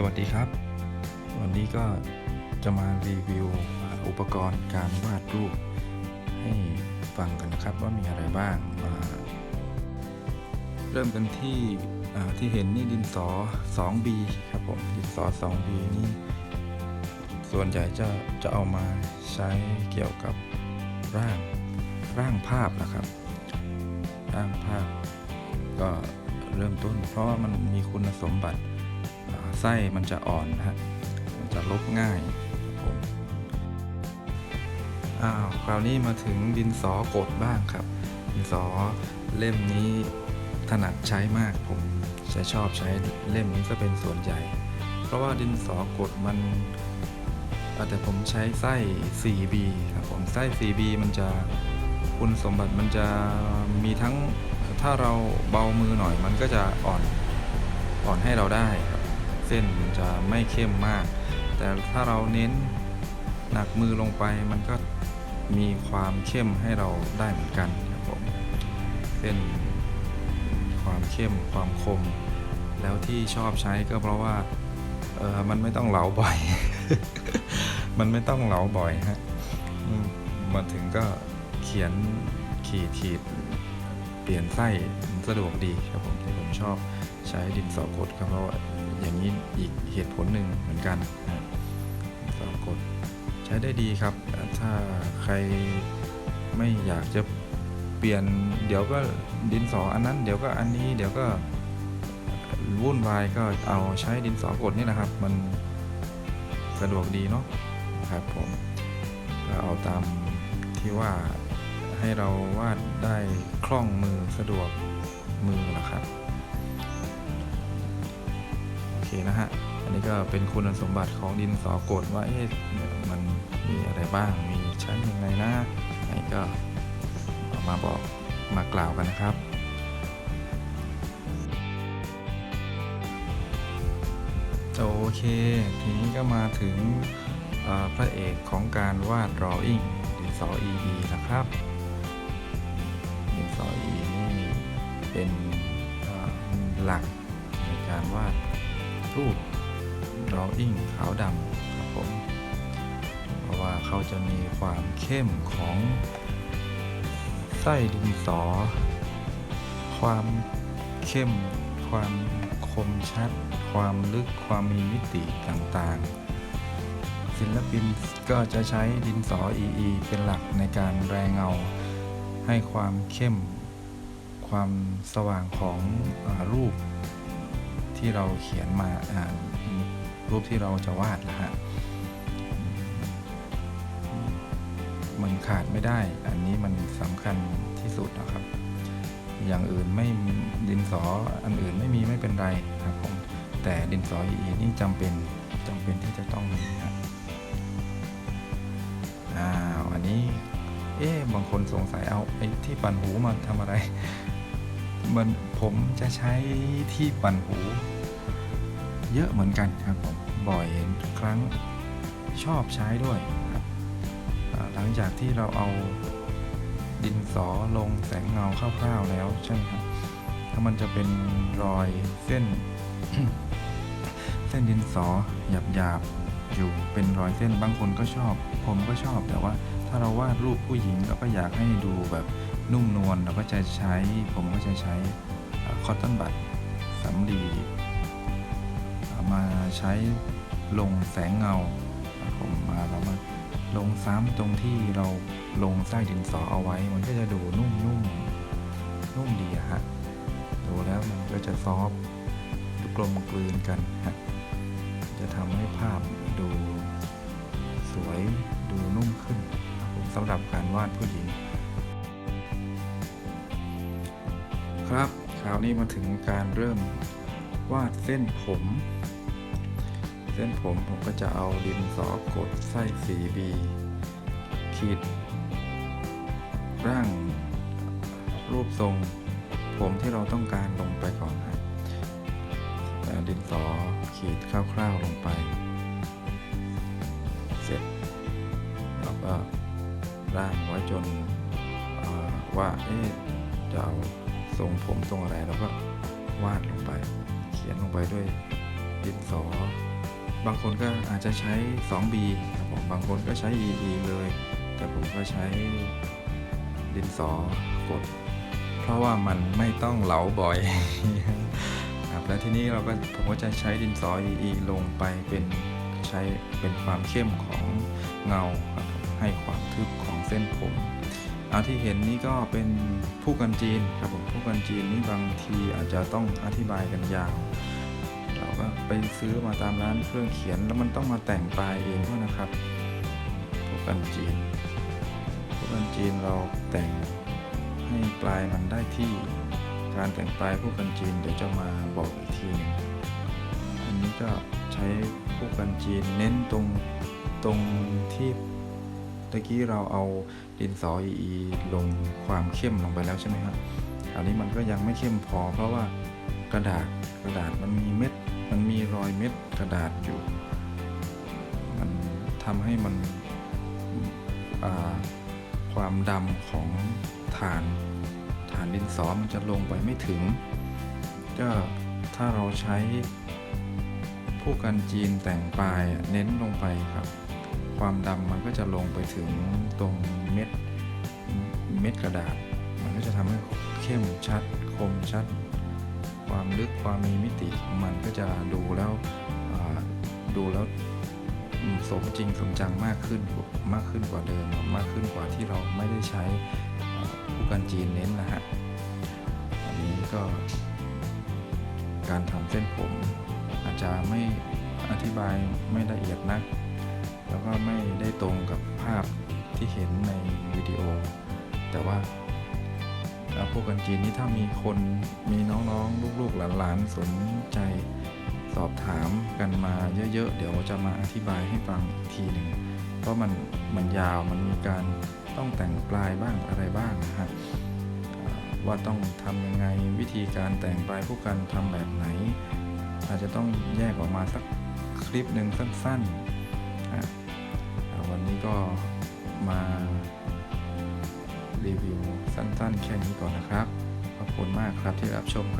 สวัสดีครับ วันนี้ก็จะมารีวิวอุปกรณ์การวาดรูป ให้ฟังกันนะครับว่ามีอะไรบ้างมาเริ่มกันที่ที่เห็นนี่ดินสอ 2B ครับผมดินสอ 2B นี่ส่วนใหญ่จะจะเอามาใช้เกี่ยวกับร่างร่างภาพนะครับ ร่างภาพก็เริ่มต้นเพราะว่ามันมีคุณสมบัติ ไส้มันจะอ่อนนะฮะมันจะลบง่ายครับผมอ้าวคราวนี้มาถึงดินสอกดบ้างครับ ดินสอเล่มนี้ถนัดใช้มากผมจะชอบใช้เล่มนี้ก็เป็นส่วนใหญ่ เพราะว่าดินสอกดมันแต่ผมใช้ไส้ 4B ครับผมไส้ 4B มันจะคุณสมบัติมันจะมีทั้งถ้าเราเบามือหน่อยมันก็จะอ่อน อ่อนให้เราได้ครับ เส้นมันจะไม่เข้มมาก แต่ถ้าเราเน้นหนักมือลงไปมันก็มีความเข้มให้เราได้เหมือนกันครับผมเส้นความเข้มความคม แล้วที่ชอบใช้ก็เพราะว่าเออมันไม่ต้องเหลาบ่อย มันไม่ต้องเหลาบ่อยฮะมาถึงก็เขียนขีดขีด ปลี่ยนไส้สะดวกดีครับผมที่ผมชอบใช้ดินสอกดครับเพราะว่าอย่างนี้อีกเหตุผลหนึ่งเหมือนกันนะดินสอกดใช้ได้ดีครับ ถ้าใครไม่อยากจะเปลี่ยนเดี๋ยวก็ดินสออันนั้น เดี๋ยวก็อันนี้เดี๋ยวก็วุ่นวายก็เอาใช้ดินสอกดนี่นะครับ มันสะดวกดีเนาะครับผมก็เอาตามที่ว่า ให้เราวาดได้คล่องมือสะดวกมือนะครับ โอเคนะฮะ อันนี้ก็เป็นคุณสมบัติของดินสอกดว่าเอ๊ะมันมีอะไรบ้าง มีใช้ยังไงนะไหนก็เอามาบอกมากล่าวกันนะครับโอเค ทีนี้ก็มาถึงพระเอกของการวาด drawing ดินสอ ED นะครับ ดินสอ E นี่เป็นหลักในการวาดรูป drawing ขาวดำครับผม เพราะว่าเขาจะมีความเข้มของไส้ดินสอ ความเข้ม ความคมชัด ความลึก ความมีมิติต่างๆ ศิลปินก็จะใช้ดินสอ EE เป็นหลักในการแรงเงา ให้ความเข้ม ความสว่างของอรูปที่เราเขียนมารูปที่เราจะวาดนะฮะมันขาดไม่ได้ อันนี้มันสำคัญที่สุดนะครับ อย่างอื่นไม่ดินสออันอื่นไม่มีไม่เป็นไรครับผมแต่ดินสอ EE นี่จำเป็นจำเป็นที่จะต้องมีครับอ้าวอันนี้ เอ๊ะบางคนสงสัยเอาไอ้ที่ปั่นหูมาทำอะไร มันผมจะใช้ที่ปั่นหู เยอะเหมือนกันครับผมบ่อยครั้งชอบใช้ด้วยครับหลังจากที่เราเอาดินสอลงแสงเงาคร่าวๆแล้วใช่ไหมครับถ้ามันจะเป็นรอยเส้น เส้นดินสอหยาบๆอยู่เป็นรอยเส้นบางคนก็ชอบ ผมก็ชอบแต่ว่า ถ้าเราวาดรูปผู้หญิงเราก็อยากให้ดูแบบนุ่มนวลเราก็จะใช้ ผมก็จะใช้คอตตอนบัตสำลีมาใช้ลงแสงเงาผมมาเรามาลงซ้ำตรงที่เราลงไส้ดินสอเอาไว้ มันก็จะดูนุ่มนุ่มนุ่มดีอะฮะดูแล้วมันก็จะซอฟดูกลมกลืนกันฮะจะทำให้ภาพดูสวยดูนุ่มขึ้น สำหรับการวาดผู้หญิง ครับคราวนี้มาถึงการเริ่มวาดเส้นผม เส้นผมผมก็จะเอาดินสอกดไส้ 4B ขีด ร่างรูปทรงผมที่เราต้องการลงไปก่อนครับดินสอขีดคร่าวๆลงไป เสร็จแล้วก็ ร่างไว้จนว่าเอ๊ะจะเอาทรงผมทรงอะไรแล้วก็วาดลงไป เขียนลงไปด้วยดินสอ บางคนก็อาจจะใช้ 2B ครับผมบางคนก็ใช้ EE เลย แต่ผมก็ใช้ดินสอกด เพราะว่ามันไม่ต้องเหลาบ่อยครับแล้วทีนี้เราก็ผมก็จะใช้ดินสอ EE ลงไปเป็นใช้เป็นความเข้มของเงาครับให้ความทึบ เส้นผมเอาที่เห็นนี่ก็เป็นผู้กันจีนครับผมผู้กันจีนนี่บางทีอาจจะต้องอธิบายกันยาว เราก็ไปซื้อมาตามร้านเครื่องเขียนแล้วมันต้องมาแต่งปลายเองด้วยนะครับผู้กันจีนผู้กันจีนเราแต่งให้ปลายมันได้ที่การแต่งปลายผู้กันจีนเดี๋ยวจะมาบอกอีกทีหนึงอันนี้ก็ใช้ผู้กันจีนเน้นตรงตรงที่ ตะกี้เราเอาดินสอ EE ลงความเข้มลงไปแล้วใช่ไหมครับอันนี้มันก็ยังไม่เข้มพอ เพราะว่ากระดาษกระดาษมันมีเม็ด มันมีรอยเม็ดกระดาษอยู่ มันทำให้มันความดำของฐานฐานดินสอมันจะลงไปไม่ถึง ก็ถ้าเราใช้ผู้กันจีนแต่งปลายเน้นลงไปครับ ความดำมันก็จะลงไปถึงตรงเม็ดเม็ดกระดาษ มันก็จะทำให้เข้มชัด คมชัด ความลึกความมีมิติของมันก็จะดูแล้วดูแล้วสมจริงสมจังมากขึ้นมากขึ้นกว่าเดิมมากขึ้นกว่าที่เราไม่ได้ใช้ผู้กันจีนเน้นนะฮะอันนี้ก็การทำเส้นผมอาจจะไม่อธิบายไม่ละเอียดนัก แล้วก็ไม่ได้ตรงกับภาพที่เห็นในวิดีโอ แต่ว่าพวกกันจีนนี่ถ้ามีคนมีน้องๆ ลูกๆหลานๆ สนใจสอบถามกันมาเยอะๆ เดี๋ยวจะมาอธิบายให้ฟังอีกทีหนึ่งเพราะมันมันยาวมันมีการต้องแต่งปลายบ้างอะไรบ้างนะฮะว่าต้องทำยังไงวิธีการแต่งปลายผู้กันทำแบบไหน อาจจะต้องแยกออกมาสักคลิปหนึ่งสั้นๆ วันนี้ก็มารีวิวสั้นๆ แค่นี้ก่อนนะครับ ขอบคุณมากครับที่รับชมครับ